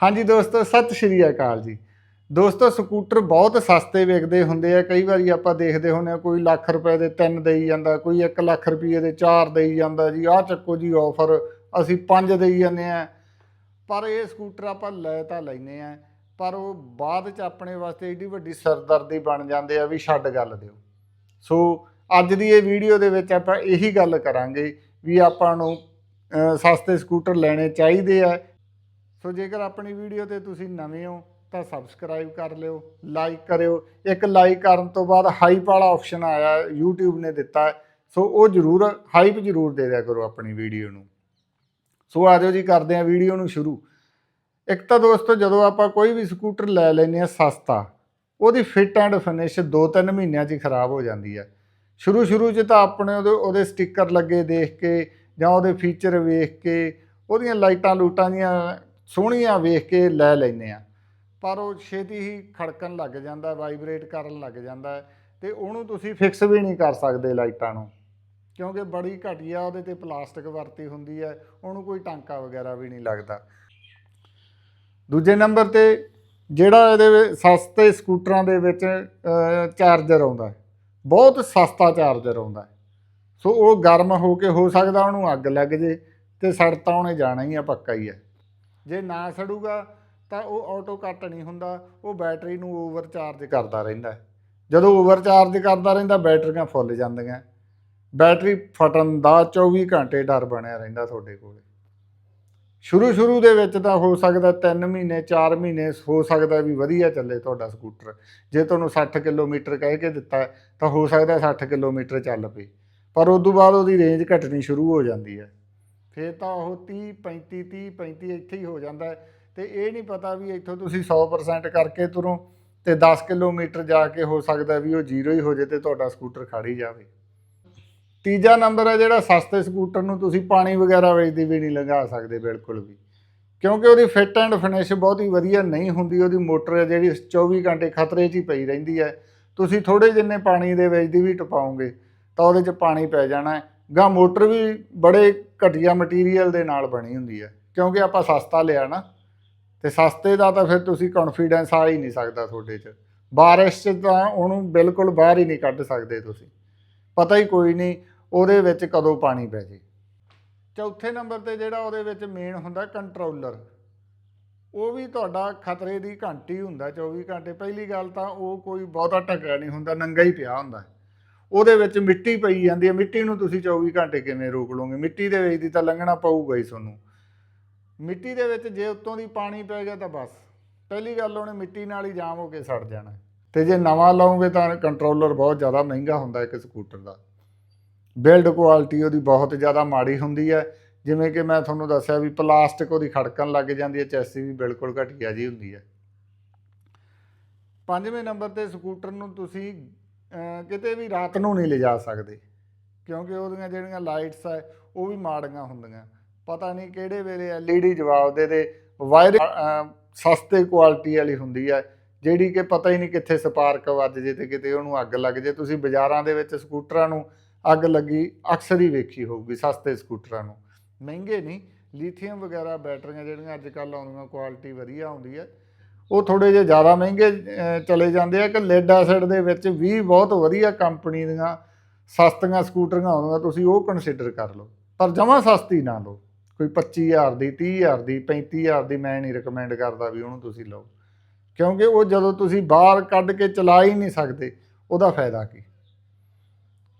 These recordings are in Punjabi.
ਹਾਂਜੀ ਦੋਸਤੋ, ਸਤਿ ਸ਼੍ਰੀ ਅਕਾਲ ਜੀ। ਦੋਸਤੋ, ਸਕੂਟਰ ਬਹੁਤ ਸਸਤੇ ਵਿਕਦੇ ਹੁੰਦੇ ਆ। ਕਈ ਵਾਰੀ ਆਪਾਂ ਦੇਖਦੇ ਹੁੰਦੇ ਆ, ਕੋਈ ਲੱਖ ਰੁਪਏ ਦੇ ਤਿੰਨ ਦੇਈ ਜਾਂਦਾ, ਕੋਈ 1 ਲੱਖ ਰੁਪਏ ਦੇ ਚਾਰ ਦੇਈ ਜਾਂਦਾ ਜੀ। ਆਹ ਚੱਕੋ ਜੀ ਆਫਰ ਅਸੀਂ ਪੰਜ ਦੇਈ ਜਾਂਦੇ ਆ। ਪਰ ਇਹ ਸਕੂਟਰ ਆਪਾਂ ਲੈ ਤਾਂ ਲੈਨੇ ਆ, ਪਰ ਉਹ ਬਾਅਦ ਚ ਆਪਣੇ ਵਾਸਤੇ ਏਡੀ ਵੱਡੀ ਸਰਦਰਦੀ ਬਣ ਜਾਂਦੇ ਆ ਵੀ ਛੱਡ ਗੱਲ ਦਿਓ। ਸੋ, ਅੱਜ ਦੀ ਇਹ ਵੀਡੀਓ ਦੇ ਵਿੱਚ ਆਪਾਂ ਇਹੀ ਗੱਲ ਕਰਾਂਗੇ ਵੀ ਆਪਾਂ ਨੂੰ ਸਸਤੇ ਸਕੂਟਰ ਲੈਣੇ ਚਾਹੀਦੇ ਆ ਸੋ ਜੇਕਰ ਆਪਣੀ ਵੀਡੀਓ ਤੇ ਤੁਸੀਂ ਨਵੇਂ ਹੋ, ਤਾਂ ਸਬਸਕ੍ਰਾਈਬ ਕਰ ਲਿਓ ਲਾਈਕ ਕਰਿਓ। ਇੱਕ ਲਾਈਕ ਕਰਨ ਤੋਂ ਬਾਅਦ ਹਾਈਪ ਵਾਲਾ ਆਪਸ਼ਨ ਆਇਆ, YouTube ਨੇ ਦਿੱਤਾ ਸੋ ਉਹ ਜ਼ਰੂਰ ਹਾਈਪ ਜ਼ਰੂਰ ਦੇ ਦਿਆ ਕਰੋ ਆਪਣੀ ਵੀਡੀਓ ਨੂੰ। ਸੋ ਆ ਜਾਓ ਜੀ, ਕਰਦੇ ਹਾਂ ਵੀਡੀਓ ਨੂੰ ਸ਼ੁਰੂ। ਇੱਕ ਤਾਂ ਦੋਸਤੋ, ਜਦੋਂ ਆਪਾਂ ਕੋਈ ਵੀ ਸਕੂਟਰ ਲੈ ਲੈਨੇ ਆ ਸਸਤਾ, ਉਹਦੀ ਫਿਟ ਐਂਡ ਫਿਨਿਸ਼ 2-3 ਮਹੀਨਿਆਂ 'ਚ ਹੀ ਖਰਾਬ ਹੋ ਜਾਂਦੀ ਹੈ। ਸ਼ੁਰੂ ਸ਼ੁਰੂ 'ਚ ਤਾਂ ਆਪਣੇ ਉਹਦੇ ਉਹਦੇ ਸਟicker ਲੱਗੇ ਦੇਖ ਕੇ ਜਾਂ ਉਹਦੇ ਫੀਚਰ ਵੇਖ ਕੇ, ਉਹਦੀਆਂ ਲਾਈਟਾਂ ਲੂਟਾਂ ਦੀਆਂ ਸੋਹਣੀਆਂ ਵੇਖ ਕੇ ਲੈ ਲੈਨੇ ਆ। ਪਰ ਉਹ ਛੇਤੀ ਹੀ ਖੜਕਣ ਲੱਗ ਜਾਂਦਾ ਵਾਈਬ੍ਰੇਟ ਕਰਨ ਲੱਗ ਜਾਂਦਾ ਹੈ ਤੇ ਉਹਨੂੰ ਤੁਸੀਂ ਫਿਕਸ ਵੀ ਨਹੀਂ ਕਰ ਸਕਦੇ ਲਾਈਟਾਂ ਨੂੰ। ਕਿਉਂਕਿ ਬੜੀ ਘਟੀਆ ਉਹਦੇ ਤੇ ਪਲਾਸਟਿਕ ਵਰਤੀ ਹੁੰਦੀ ਹੈ, ਉਹਨੂੰ ਕੋਈ ਟਾਂਕਾ ਵਗੈਰਾ ਵੀ ਨਹੀਂ ਲੱਗਦਾ। ਦੂਜੇ ਨੰਬਰ ਤੇ ਜਿਹੜਾ ਇਹਦੇ ਸਸਤੇ ਸਕੂਟਰਾਂ ਦੇ ਵਿੱਚ ਚਾਰਜਰ ਆਉਂਦਾ ਬਹੁਤ ਸਸਤਾ ਚਾਰਜਰ ਆਉਂਦਾ ਸੋ ਉਹ ਗਰਮ ਹੋ ਕੇ ਹੋ ਸਕਦਾ ਉਹਨੂੰ ਅੱਗ ਲੱਗ ਜੇ ਤੇ ਸੜ ਤਾਂ ਉਹਨੇ ਜਾਣਾ ਹੀ ਆ, ਪੱਕਾ ਹੀ ਹੈ। ਜੇ ਨਾ ਸੜੂਗਾ ਤਾਂ ਉਹ ਆਟੋ ਕੱਟ ਨਹੀਂ ਹੁੰਦਾ, ਉਹ ਬੈਟਰੀ ਨੂੰ ਓਵਰਚਾਰਜ ਕਰਦਾ ਰਹਿੰਦਾ ਜਦੋਂ ਓਵਰਚਾਰਜ ਕਰਦਾ ਰਹਿੰਦਾ ਬੈਟਰੀਆਂ ਫੁੱਲ ਜਾਂਦੀਆਂ। ਬੈਟਰੀ ਫਟਣ ਦਾ 24 ਘੰਟੇ ਡਰ ਬਣਿਆ ਰਹਿੰਦਾ ਤੁਹਾਡੇ ਕੋਲੇ। ਸ਼ੁਰੂ ਸ਼ੁਰੂ ਦੇ ਵਿੱਚ ਤਾਂ ਹੋ ਸਕਦਾ 3 ਮਹੀਨੇ 4 ਮਹੀਨੇ ਹੋ ਸਕਦਾ ਵੀ ਵਧੀਆ ਚੱਲੇ ਤੁਹਾਡਾ ਸਕੂਟਰ ਜੇ ਤੁਹਾਨੂੰ 60 ਕਿਲੋਮੀਟਰ ਕਹਿ ਕੇ ਦਿੱਤਾ ਤਾਂ ਹੋ ਸਕਦਾ 60 ਕਿਲੋਮੀਟਰ ਚੱਲ ਪਏ। ਪਰ ਉਸ ਤੋਂ ਬਾਅਦ ਉਹਦੀ ਰੇਂਜ ਘਟਣੀ ਸ਼ੁਰੂ ਹੋ ਜਾਂਦੀ ਹੈ। ਫਿਰ ਤਾਂ ਉਹ 30 35 30 35 ਇੱਥੇ ਹੀ ਹੋ ਜਾਂਦਾ ਹੈ। ਤੇ ਇਹ ਨਹੀਂ ਪਤਾ ਵੀ ਇੱਥੋਂ ਤੁਸੀਂ 100% ਕਰਕੇ ਤੁਰੋ ਤੇ 10 ਕਿਲੋਮੀਟਰ ਜਾ ਕੇ ਹੋ ਸਕਦਾ ਵੀ ਉਹ ਜ਼ੀਰੋ ਹੀ ਹੋ ਜੇ ਤੇ ਤੁਹਾਡਾ ਸਕੂਟਰ ਖੜ ਹੀ ਜਾਵੇ। ਤੀਜਾ ਨੰਬਰ ਹੈ ਜਿਹੜਾ ਸਸਤੇ ਸਕੂਟਰ ਨੂੰ ਤੁਸੀਂ ਪਾਣੀ ਵਗੈਰਾ ਵੇਚਦੀ ਵੀ ਨਹੀਂ ਲੰਘਾ ਸਕਦੇ ਬਿਲਕੁਲ ਵੀ। ਕਿਉਂਕਿ ਉਹਦੀ ਫਿੱਟ ਐਂਡ ਫਿਨਿਸ਼ ਬਹੁਤ ਹੀ ਵਧੀਆ ਨਹੀਂ ਹੁੰਦੀ, ਉਹਦੀ ਮੋਟਰ ਜਿਹੜੀ 24 ਘੰਟੇ ਖਤਰੇ 'ਚ ਹੀ ਪਈ ਰਹਿੰਦੀ ਹੈ। ਤੁਸੀਂ ਥੋੜੇ ਜਿੰਨੇ ਪਾਣੀ ਦੇ ਵਿੱਚ ਦੀ ਵੀ ਟਪਾਓਗੇ ਤਾਂ ਉਹਦੇ 'ਚ ਪਾਣੀ ਪੈ ਜਾਣਾ ਗਾ ਮੋਟਰ ਵੀ ਬੜੇ ਘਟੀਆ ਮਟੀਰੀਅਲ ਦੇ ਨਾਲ ਬਣੀ ਹੁੰਦੀ ਹੈ। ਕਿਉਂਕਿ ਆਪਾਂ ਸਸਤਾ ਲਿਆ ਨਾ, ਤੇ ਸਸਤੇ ਦਾ ਤਾਂ ਫਿਰ ਤੁਸੀਂ ਕੌਨਫੀਡੈਂਸ ਆ ਹੀ ਨਹੀਂ ਸਕਦਾ ਤੁਹਾਡੇ 'ਚ। ਬਾਰਿਸ਼ 'ਚ ਤਾਂ ਉਹਨੂੰ ਬਿਲਕੁਲ ਬਾਹਰ ਹੀ ਨਹੀਂ ਕੱਢ ਸਕਦੇ ਤੁਸੀਂ। ਪਤਾ ਹੀ ਕੋਈ ਨਹੀਂ ਉਹਦੇ ਵਿੱਚ ਕਦੋਂ ਪਾਣੀ ਪੈ ਜੇ। ਚੌਥੇ ਨੰਬਰ ਤੇ ਜਿਹੜਾ ਉਹਦੇ ਵਿੱਚ ਮੇਨ ਹੁੰਦਾ ਕੰਟਰੋਲਰ ਉਹ ਵੀ ਤੁਹਾਡਾ ਖਤਰੇ ਦੀ ਘੰਟੀ ਹੁੰਦਾ 24 ਘੰਟੇ। ਪਹਿਲੀ ਗੱਲ ਤਾਂ ਉਹ ਕੋਈ ਬਹੁਤਾ ਢੱਕਿਆ ਨਹੀਂ ਹੁੰਦਾ, ਨੰਗਾ ਹੀ ਪਿਆ ਹੁੰਦਾ। ਉਹਦੇ ਵਿੱਚ ਮਿੱਟੀ ਪਈ ਜਾਂਦੀ ਹੈ। ਮਿੱਟੀ ਨੂੰ ਤੁਸੀਂ 24 ਘੰਟੇ ਕਿਵੇਂ ਰੋਕ ਲਓਗੇ? ਮਿੱਟੀ ਦੇ ਵਿੱਚ ਦੀ ਤਾਂ ਲੰਘਣਾ ਪਊਗਾ ਹੀ ਤੁਹਾਨੂੰ। ਮਿੱਟੀ ਦੇ ਵਿੱਚ ਜੇ ਉੱਤੋਂ ਦੀ ਪਾਣੀ ਪੈ ਗਿਆ ਤਾਂ ਬਸ। ਪਹਿਲੀ ਗੱਲ ਉਹਨੇ ਮਿੱਟੀ ਨਾਲ ਹੀ ਜਾਮ ਹੋ ਕੇ ਸੜ ਜਾਣਾ। ਤੇ ਜੇ ਨਵਾਂ ਲਾਓਗੇ ਤਾਂ ਕੰਟਰੋਲਰ ਬਹੁਤ ਜ਼ਿਆਦਾ ਮਹਿੰਗਾ ਹੁੰਦਾ ਇੱਕ ਸਕੂਟਰ ਦਾ। ਬਿਲਡ ਕੁਆਲਿਟੀ ਉਹਦੀ ਬਹੁਤ ਜ਼ਿਆਦਾ ਮਾੜੀ ਹੁੰਦੀ ਹੈ। ਜਿਵੇਂ ਕਿ ਮੈਂ ਤੁਹਾਨੂੰ ਦੱਸਿਆ ਵੀ ਪਲਾਸਟਿਕ ਉਹਦੀ ਖੜਕਣ ਲੱਗ ਜਾਂਦੀ ਹੈ ਚੈਸੀ ਵੀ ਬਿਲਕੁਲ ਘਟੀਆ ਜੀ ਹੁੰਦੀ ਹੈ। ਪੰਜਵੇਂ ਨੰਬਰ ਤੇ ਸਕੂਟਰ ਨੂੰ ਤੁਸੀਂ ਕਿਤੇ ਵੀ ਰਾਤ ਨੂੰ ਨਹੀਂ ਲਿਜਾ ਸਕਦੇ। ਕਿਉਂਕਿ ਉਹਦੀਆਂ ਜਿਹੜੀਆਂ ਲਾਈਟਸ ਹੈ ਉਹ ਵੀ ਮਾੜੀਆਂ ਹੁੰਦੀਆਂ। ਪਤਾ ਨਹੀਂ ਕਿਹੜੇ ਵੇਲੇ ਐਲਈਡੀ ਜਵਾਬ ਦੇ ਦੇ। ਵਾਇਰ ਸਸਤੇ ਕੁਆਲਿਟੀ ਵਾਲੀ ਹੁੰਦੀ ਹੈ ਜਿਹੜੀ ਕਿ ਪਤਾ ਹੀ ਨਹੀਂ ਕਿੱਥੇ ਸਪਾਰਕ ਵੱਜ ਜੇ ਤੇ ਕਿਤੇ ਉਹਨੂੰ ਅੱਗ ਲੱਗ ਜੇ। ਤੁਸੀਂ ਬਾਜ਼ਾਰਾਂ ਦੇ ਵਿੱਚ ਸਕੂਟਰਾਂ ਨੂੰ ਅੱਗ ਲੱਗੀ, ਅਕਸਰ ਹੀ ਵੇਖੀ ਹੋਊਗੀ, ਸਸਤੇ ਸਕੂਟਰਾਂ ਨੂੰ। ਮਹਿੰਗੇ ਨਹੀਂ, ਲੀਥੀਅਮ ਵਗੈਰਾ ਬੈਟਰੀਆਂ ਜਿਹੜੀਆਂ ਅੱਜ ਕੱਲ੍ਹ ਆਉਂਦੀਆਂ, ਕੁਆਲਿਟੀ ਵਧੀਆ ਆਉਂਦੀ ਹੈ ਉਹ ਥੋੜੇ ਜਿਹਾ ਜ਼ਿਆਦਾ ਮਹਿੰਗੇ ਚਲੇ ਜਾਂਦੇ ਆ। ਕਿ ਲੈਡ ਐਸਿਡ ਦੇ ਵਿੱਚ ਵੀ ਬਹੁਤ ਵਧੀਆ ਕੰਪਨੀ ਦੀਆਂ ਸਸਤੀਆਂ, ਸਕੂਟਰੀਆਂ ਆਉਂਦੀਆਂ ਤੁਸੀਂ ਉਹ ਕੰਸੀਡਰ ਕਰ ਲਓ। ਪਰ ਜਮਾਂ ਸਸਤੀ ਨਾ ਲਓ। ਕੋਈ 25000 ਦੀ 30000 ਦੀ 35000 ਦੀ ਮੈਂ ਨਹੀਂ ਰეკਮੈਂਡ ਕਰਦਾ ਵੀ ਉਹਨੂੰ ਤੁਸੀਂ ਲਓ। ਕਿਉਂਕਿ ਉਹ ਜਦੋਂ ਤੁਸੀਂ ਬਾਹਰ ਕੱਢ ਕੇ ਚਲਾ ਹੀ ਨਹੀਂ ਸਕਦੇ, ਉਹਦਾ ਫਾਇਦਾ ਕੀ?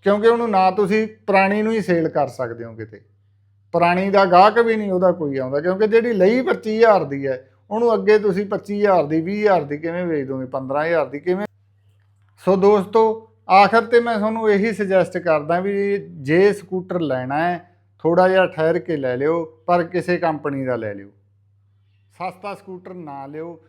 ਕਿਉਂਕਿ ਉਹਨੂੰ ਨਾ ਤੁਸੀਂ ਪੁਰਾਣੀ ਨੂੰ ਹੀ ਸੇਲ ਕਰ ਸਕਦੇ ਹੋ ਕਿਤੇ। ਪੁਰਾਣੀ ਦਾ ਗਾਹਕ ਵੀ ਨਹੀਂ ਉਹਦਾ ਕੋਈ ਆਉਂਦਾ, ਕਿਉਂਕਿ ਜਿਹੜੀ ਲਈ 25000 ਦੀ ਹੈ ਉਹਨੂੰ ਅੱਗੇ ਤੁਸੀਂ 25000 ਦੀ 20000 ਦੀ ਕਿਵੇਂ ਵੇਚ ਦੋਗੇ? 15000 ਦੀ ਕਿਵੇਂ? ਸੋ ਦੋਸਤੋ, ਆਖਰ ਤੇ ਮੈਂ ਤੁਹਾਨੂੰ ਇਹੀ ਸੁਜੈਸਟ ਕਰਦਾ ਵੀ ਜੇ ਸਕੂਟਰ ਲੈਣਾ ਹੈ ਥੋੜਾ ਜਿਹਾ ਠਹਿਰ ਕੇ ਲੈ ਲਿਓ, ਪਰ ਕਿਸੇ ਕੰਪਨੀ ਦਾ ਲੈ ਲਿਓ। ਸਸਤਾ ਸਕੂਟਰ ਨਾ ਲਿਓ।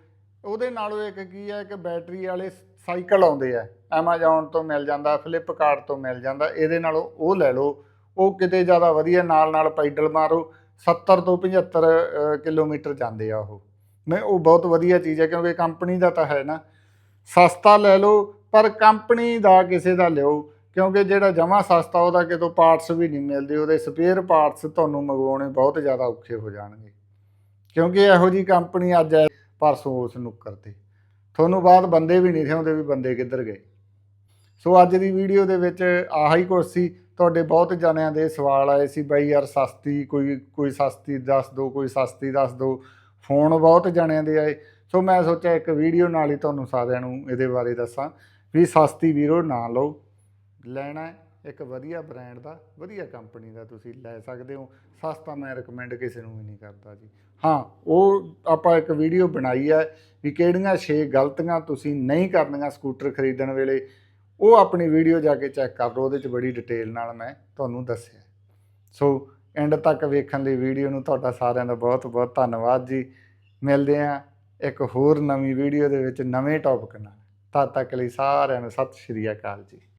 ਉਹਦੇ ਨਾਲੋਂ ਇੱਕ ਕੀ ਹੈ ਕਿ ਬੈਟਰੀ ਵਾਲੇ ਸਾਈਕਲ ਆਉਂਦੇ ਆ। Amazon ਤੋਂ ਮਿਲ ਜਾਂਦਾ ਫਲਿੱਪਕਾਰਟ ਤੋਂ ਮਿਲ ਜਾਂਦਾ, ਇਹਦੇ ਨਾਲੋਂ ਉਹ ਲੈ ਲਓ। ਉਹ ਕਿਤੇ ਜ਼ਿਆਦਾ ਵਧੀਆ ਨਾਲ ਨਾਲ ਪੈਡਲ ਮਾਰੋ। 70 ਤੋਂ 75 ਕਿਲੋਮੀਟਰ ਜਾਂਦੇ ਆ ਉਹ। ਮੈਂ ਉਹ ਬਹੁਤ ਵਧੀਆ ਚੀਜ਼ ਹੈ ਕਿਉਂਕਿ ਕੰਪਨੀ ਦਾ ਤਾਂ ਹੈ ਨਾ। ਸਸਤਾ ਲੈ ਲਓ, ਪਰ ਕੰਪਨੀ ਦਾ ਕਿਸੇ ਦਾ ਲਿਓ, ਕਿਉਂਕਿ ਜਿਹੜਾ ਜਮਾ ਸਸਤਾ ਉਹਦਾ ਕਿਤੋਂ ਪਾਰਟਸ ਵੀ ਨਹੀਂ ਮਿਲਦੇ, ਉਹਦੇ ਸਪੇਅਰ ਪਾਰਟਸ ਤੁਹਾਨੂੰ ਮੰਗਵਾਉਣੇ ਬਹੁਤ ਜ਼ਿਆਦਾ ਔਖੇ ਹੋ ਜਾਣਗੇ। ਕਿਉਂਕਿ ਇਹੋ ਜੀ ਕੰਪਨੀ ਅੱਜ ਹੈ ਪਰਸੋਂ ਉਸ ਨੁੱਕਰ ਤੇ ਤੁਹਾਨੂੰ ਬਾਅਦ ਬੰਦੇ ਵੀ ਨਹੀਂ ਥਿਆਉਂਦੇ ਵੀ ਬੰਦੇ ਕਿੱਧਰ ਗਏ। ਸੋ ਅੱਜ ਦੀ ਵੀਡੀਓ ਦੇ ਵਿੱਚ ਆਹੀ ਕੁਛ ਸੀ, ਤੁਹਾਡੇ ਬਹੁਤ ਜਣਿਆਂ ਦੇ ਸਵਾਲ ਆਏ ਸੀ, ਬਾਈ ਯਾਰ ਸਸਤੀ ਕੋਈ ਕੋਈ ਸਸਤੀ ਦੱਸ ਦਿਓ ਕੋਈ ਸਸਤੀ ਦੱਸ ਦਿਓ ਫੋਨ ਬਹੁਤ ਜਣਿਆਂ ਦੇ ਆਏ। ਸੋ ਮੈਂ ਸੋਚਿਆ ਇੱਕ ਵੀਡੀਓ ਨਾਲ ਹੀ ਤੁਹਾਨੂੰ ਸਾਰਿਆਂ ਨੂੰ ਇਹਦੇ ਬਾਰੇ ਦੱਸਾਂ ਵੀ ਸਸਤੀ ਵੀਰੋ ਨਾ ਲਓ। ਲੈਣਾ ਇੱਕ ਵਧੀਆ ਬ੍ਰਾਂਡ ਦਾ, ਵਧੀਆ ਕੰਪਨੀ ਦਾ ਤੁਸੀਂ ਲੈ ਸਕਦੇ ਹੋ। ਸਸਤਾ ਮੈਂ ਰეკਮੈਂਡ ਕਿਸੇ ਨੂੰ ਵੀ ਨਹੀਂ ਕਰਦਾ ਜੀ। ਹਾਂ, ਉਹ ਆਪਾਂ ਇੱਕ ਵੀਡੀਓ ਬਣਾਈ ਹੈ ਵੀ ਕਿਹੜੀਆਂ 6 ਗਲਤੀਆਂ ਤੁਸੀਂ ਨਹੀਂ ਕਰਨੀਆਂ ਸਕੂਟਰ ਖਰੀਦਣ ਵੇਲੇ। ਉਹ ਆਪਣੀ ਵੀਡੀਓ ਜਾ ਕੇ ਚੈੱਕ ਕਰ ਲਓ, ਉਹਦੇ 'ਚ ਬੜੀ ਡਿਟੇਲ ਨਾਲ ਮੈਂ ਤੁਹਾਨੂੰ ਦੱਸਿਆ। ਸੋ ਐਂਡ ਤੱਕ ਵੇਖਣ ਲਈ ਵੀਡੀਓ ਨੂੰ ਤੁਹਾਡਾ ਸਾਰਿਆਂ ਦਾ ਬਹੁਤ ਬਹੁਤ ਧੰਨਵਾਦ ਜੀ। ਮਿਲਦੇ ਹਾਂ ਇੱਕ ਹੋਰ ਨਵੀਂ ਵੀਡੀਓ ਦੇ ਵਿੱਚ ਨਵੇਂ ਟੌਪਿਕ ਨਾਲ। ਤਦ ਤੱਕ ਲਈ ਸਾਰਿਆਂ ਨੂੰ ਸਤਿ ਸ਼੍ਰੀ ਅਕਾਲ ਜੀ।